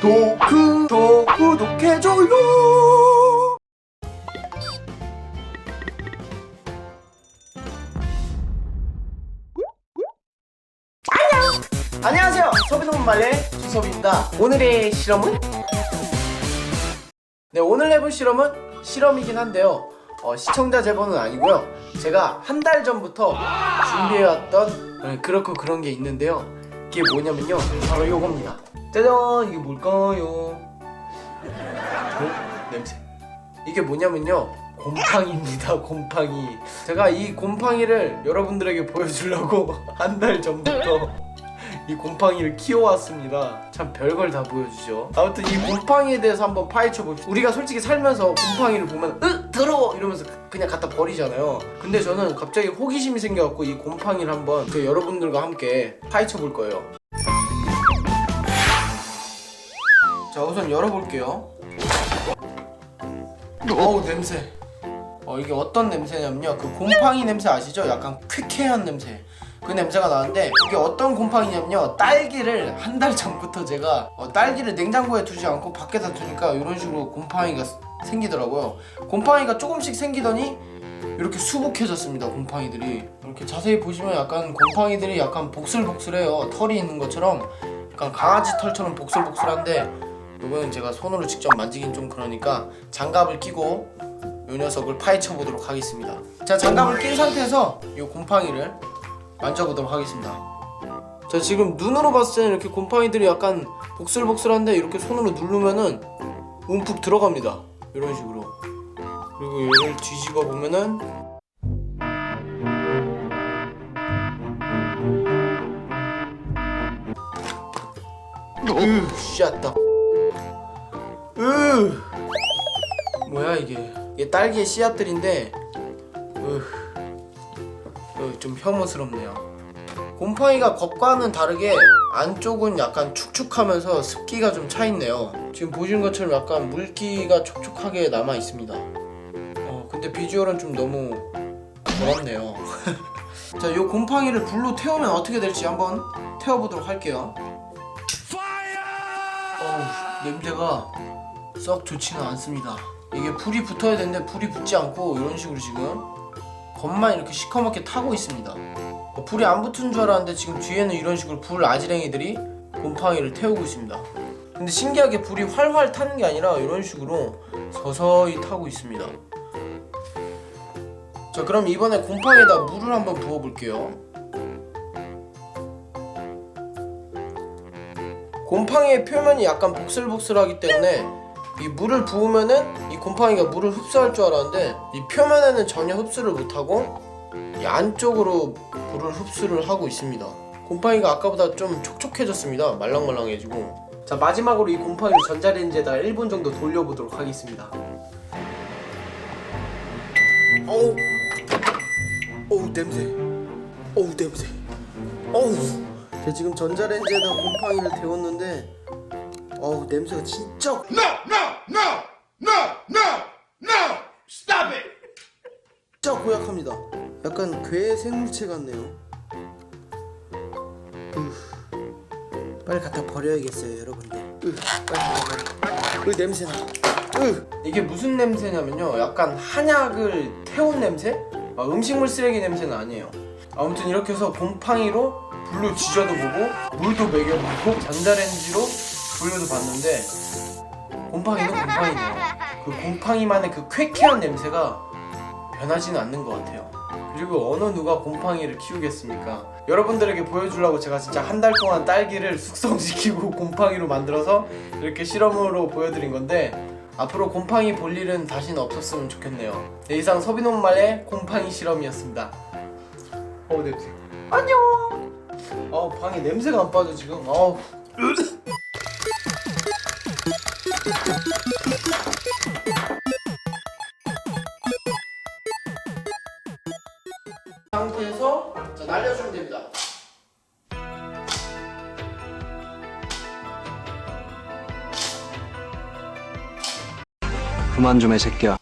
구독 구독 구독해줘요. 안녕. 안녕하세요. 서비노문 말레 주섭입니다. 오늘의 실험은? 네 오늘 해볼 실험은 실험이긴 한데요. 어, 시청자 제보는 아니고요. 제가 한 달 전부터 준비해왔던 어, 그렇고 그런 게 있는데요 이게 뭐냐면요. 바로 요겁니다. 짜잔! 이게 뭘까요? 어? 냄새. 이게 뭐냐면요. 곰팡이입니다 곰팡이. 제가 이 곰팡이를 여러분들에게 보여주려고 한 달 전부터 이 곰팡이를 키워왔습니다. 참 별걸 다 보여주죠. 아무튼 이 곰팡이에 대해서 한번 파헤쳐 봅시다. 우리가 솔직히 살면서 곰팡이를 보면 으 더러워! 이러면서 그냥 갖다 버리잖아요. 근데 저는 갑자기 호기심이 생겨갖고 이 곰팡이를 한번 그 여러분들과 함께 파헤쳐 볼 거예요. 자 우선 열어볼게요. 어우 냄새. 어 이게 어떤 냄새냐면요. 그 곰팡이 냄새 아시죠? 약간 쾌쾌한 냄새 그 냄새가 나는데 이게 어떤 곰팡이냐면요. 딸기를 한 달 전부터 제가 어, 딸기를 냉장고에 두지 않고 밖에다 두니까 이런 식으로 곰팡이가 스- 생기더라고요. 곰팡이가 조금씩 생기더니 이렇게 수북해졌습니다 곰팡이들이. 이렇게 자세히 보시면 약간 곰팡이들이 약간 복슬복슬해요. 털이 있는 것처럼. 약간 강아지 털처럼 복슬복슬한데 이거는 제가 손으로 직접 만지긴 좀 그러니까 장갑을 끼고 이 녀석을 파헤쳐 보도록 하겠습니다. 자 장갑을 낀 상태에서 이 곰팡이를 만져보도록 하겠습니다. 자 지금 눈으로 봤을 때는 이렇게 곰팡이들이 약간 복슬복슬한데 이렇게 손으로 누르면은 움푹 들어갑니다. 이런 식으로. 그리고 얘를 뒤집어 보면은 으, 샷다. 으, 뭐야 이게? 이게 딸기의 씨앗들인데, 으, 으, 좀 혐오스럽네요. 곰팡이가 겉과는 다르게 안쪽은 약간 축축하면서 습기가 좀 차 있네요. 지금 보시는 것처럼 약간 물기가 촉촉하게 남아 있습니다. 어, 근데 비주얼은 좀 너무 더럽네요. 자, 이 곰팡이를 불로 태우면 어떻게 될지 한번 태워보도록 할게요. 어우, 냄새가 썩 좋지는 않습니다. 이게 불이 붙어야 되는데 불이 붙지 않고 이런 식으로 지금 겉만 이렇게 시커멓게 타고 있습니다. 어, 불이 안 붙은 줄 알았는데 지금 뒤에는 이런 식으로 불 아지랭이들이 곰팡이를 태우고 있습니다. 근데 신기하게 불이 활활 타는 게 아니라 이런 식으로 서서히 타고 있습니다. 자 그럼 이번에 곰팡이에다 물을 한번 부어볼게요. 곰팡이의 표면이 약간 복슬복슬하기 때문에 이 물을 부으면은 이 곰팡이가 물을 흡수할 줄 알았는데 이 표면에는 전혀 흡수를 못하고 이 안쪽으로 물을 흡수를 하고 있습니다. 곰팡이가 아까보다 좀 촉촉해졌습니다. 말랑말랑해지고. 자 마지막으로 이 곰팡이를 전자레인지에다 1분 정도 돌려보도록 하겠습니다. 어우, 어우 냄새, 어우 냄새, 어우. 제가 지금 전자레인지에다 곰팡이를 데웠는데, 어우 냄새가 진짜 No, no, no, no, no, no! Stop it! 진짜 고약합니다. 약간 괴 생물체 같네요. 으, 빨리 갖다 버려야겠어요, 여러분들. 으, 빨리 빨리. 으, 냄새나. 으. 이게 무슨 냄새냐면요. 약간 한약을 태운 냄새? 아, 음식물 쓰레기 냄새는 아니에요. 아무튼 이렇게 해서 곰팡이로 불로 지져도 보고 물도 먹여보고 전자레인지로 돌려도 봤는데 곰팡이는 곰팡이네요. 그 곰팡이만의 그 쾌쾌한 냄새가 변하지는 않는 것 같아요. 그리고 어느 누가 곰팡이를 키우겠습니까? 여러분들에게 보여주려고 제가 진짜 한 달 동안 딸기를 숙성시키고 곰팡이로 만들어서 이렇게 실험으로 보여드린 건데 앞으로 곰팡이 볼 일은 다시는 없었으면 좋겠네요. 네, 이상 서비노 말의 곰팡이 실험이었습니다. 어 냄새. 안녕. 어 방에 냄새가 안 빠져 지금. 어우. 상태에서 자, 날려주면 됩니다. 그만 좀 해 새끼야